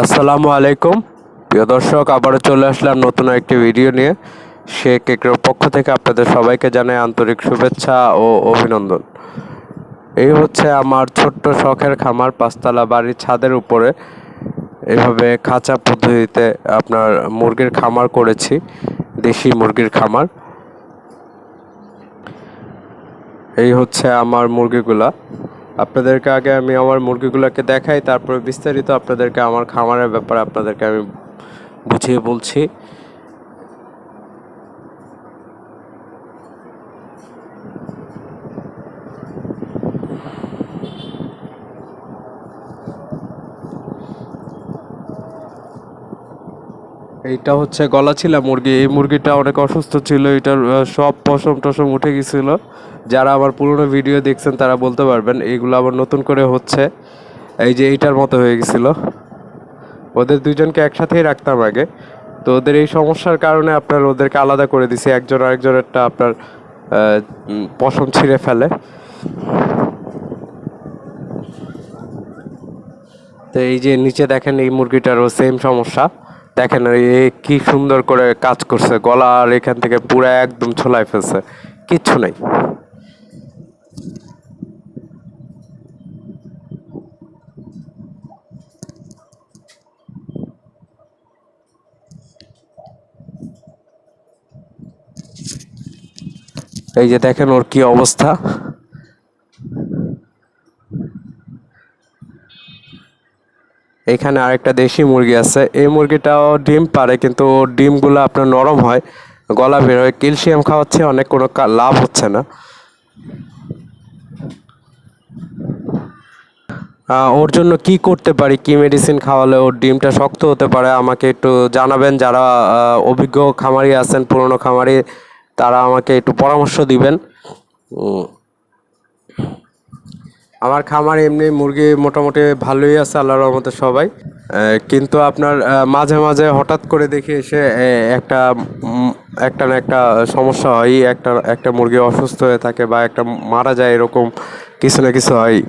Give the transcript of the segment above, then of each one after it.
আসসালামু আলাইকুম। প্রিয় দর্শক, আবারও চলে আসলাম নতুন একটি ভিডিও নিয়ে। সে কেকের পক্ষ থেকে আপনাদের সবাইকে জানাই আন্তরিক শুভেচ্ছা ও অভিনন্দন। এই হচ্ছে আমার ছোট্ট শখের খামার, পাঁচতলা বাড়ির ছাদের উপরে। এভাবে খাঁচা পদ্ধতিতে আপনার মুরগির খামার করেছি, দেশি মুরগির খামার। এই হচ্ছে আমার মুরগিগুলা। আপনাদেরকে আগে আমি আমার মুরগিগুলোকে দেখাই, তারপরে বিস্তারিত আপনাদেরকে আমার খামারের ব্যাপারে আপনাদেরকে আমি বুঝিয়ে বলছি। এইটা হচ্ছে গলাছিলা মুরগি। এই মুরগিটা অনেক অসুস্থ ছিল, এটার সব পশম টসম উঠে গেছিল। যারা আমার পুরনো ভিডিও দেখছেন তারা বলতে পারবেন এইগুলো আবার নতুন করে হচ্ছে। এই যে এইটার মতো হয়ে গেছিল। ওদের দুজনকে একসাথেই রাখতাম আগে। তো ওদের এই সমস্যার কারণে আপনার ওদেরকে আলাদা করে দিছি, একজন আরেকজনেরটা আপনার পশম ছিঁড়ে ফেলে। তো এই যে নিচে দেখেন এই মুরগিটারও সেম সমস্যা। দেখেন এ কি সুন্দর করে কাজ করছে, গলা আর এখান থেকে পুরো একদম ছোলাই ফেলছে, কিচ্ছু নাই। এই যে দেখেন ওর কি অবস্থা। এখানে আরেকটা দেশি মুরগি আছে। এই মুরগিটাও ডিম পারে কিন্তু ডিমগুলো আপনার নরম হয়, গলা বের হয়। ক্যালসিয়াম খাওয়াচ্ছে, অনেক কোনো লাভ হচ্ছে না। ওর জন্য কি করতে পারি? কি মেডিসিন খাওয়ালে ওর ডিমটা শক্ত হতে পারে? আমাকে একটু জানাবেন। যারা অভিজ্ঞ খামারি আছেন, পুরনো খামারি, তারা আমাকে একটু পরামর্শ দিবেন। আমার খামার এমনি মুরগি মোটামুটি ভালোই আছে, আল্লাহর রহমতে সবাই। কিন্তু আপনার মাঝে মাঝে হঠাৎ করে দেখি এসে একটা একটা না একটা সমস্যা হয়, একটা একটা মুরগি অসুস্থ হয়ে থাকে বা একটা মারা যায় এরকম কিছু না কিছু হয়।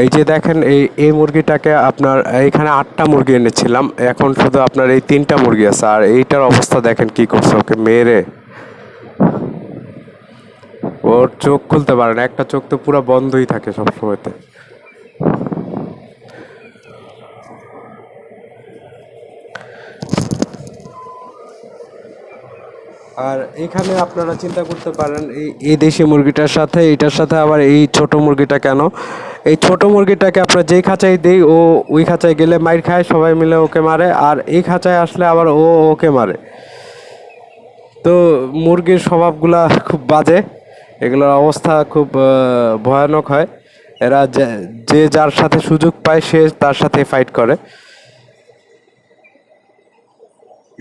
এই যে দেখেন, এই এই মুরগিটাকে আপনার, এখানে আটটা মুরগি এনেছিলাম, এখন শুধু আপনার এই তিনটা মুরগি আছে, আর এইটার অবস্থা দেখেন কি করছে, ওকে মেরে। ওর চোখ খুলতে পারে না, একটা চোখ তো পুরো বন্ধই থাকে সবসময়তে। আর এখানে আপনারা চিন্তা করতে পারেন, এই এই দেশি মুরগিটার সাথে, এইটার সাথে আবার এই ছোট মুরগিটা কেন? এই ছোট মুরগিটাকে আপনার যেই খাঁচায় দেই, ও ওই খাঁচায় গেলে মাইর খায়, সবাই মিলে ওকে মারে, আর এই খাঁচায় আসলে আবার ও ওকে মারে। তো মুরগির স্বভাবগুলা খুব বাজে। এগুলোর অবস্থা খুব ভয়ানক হয়। এরা যে- যার সাথে সুযোগ পায়, সে তার সাথে ফাইট করে।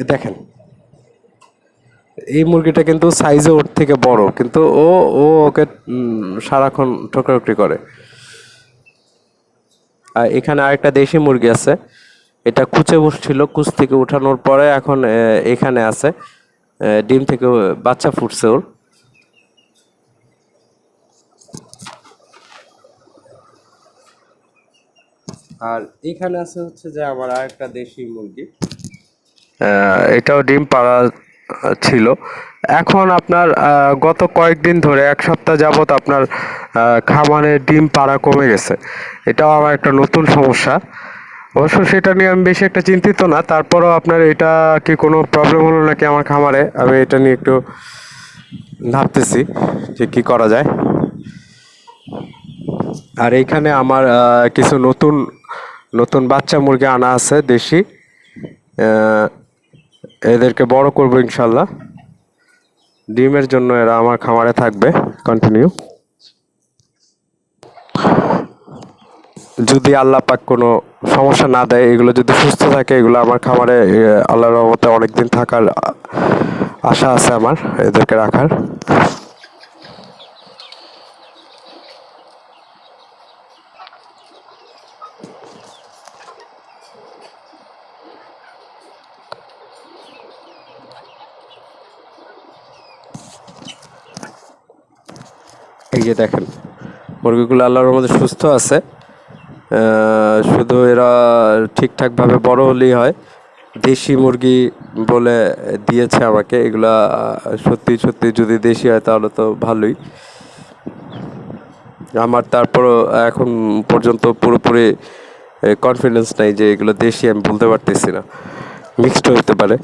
দেখেন। এই মুরগিটা কিন্তু সাইজে ওর থেকে বড়, কিন্তু ও ও ওকে সারাক্ষণ ঠোকরাঠুকরি করে। আর এখানে আরেকটা দেশি মুরগি আছে। এটা কুচে বসছিল, কুচ থেকে উঠানোর পরে এখন এখানে আছে। ডিম থেকে বাচ্চা ফুটছে ওর। আর এখানে আছে হচ্ছে যে আমার আর একটা দেশি মুরগি। এটাও ডিম পাড়া ছিল। এখন আপনার গত কয়েকদিন ধরে, এক সপ্তাহ যাবত আপনার খামারে ডিম পাড়া কমে গেছে। এটাও আমার একটা নতুন সমস্যা। অবশ্য সেটা নিয়ে আমি বেশি একটা চিন্তিত না। তারপরও আপনার এটা কি কোনো প্রবলেম হলো নাকি আমার খামারে? আমি এটা নিয়ে একটু ভাবতেছি যে কী করা যায়। আর এইখানে আমার কিছু নতুন নতুন বাচ্চা মুরগি আনা আছে দেশি। এদেরকে বড় করব ইনশাল্লাহ। ডিমের জন্য এরা আমার খামারে থাকবে কন্টিনিউ যদি আল্লাহ পাক কোনো সমস্যা না দেয়, এগুলো যদি সুস্থ থাকে, এগুলো আমার খামারে আল্লাহর রহমতে অনেকদিন থাকার আশা আছে আমার, এদেরকে রাখার। এই যে দেখেন, মুরগিগুলো আল্লাহর মধ্যে সুস্থ আছে। শুধু এরা ঠিকঠাকভাবে বড় হলেই হয়। দেশি মুরগি বলে দিয়েছে আমাকে, এগুলা সত্যি সত্যি যদি দেশি হয় তাহলে তো ভালোই। আমার তারপরও এখন পর্যন্ত পুরোপুরি কনফিডেন্স নাই যে এগুলো দেশি আমি বলতে পারতেছি না। মিক্সড হতে পারে।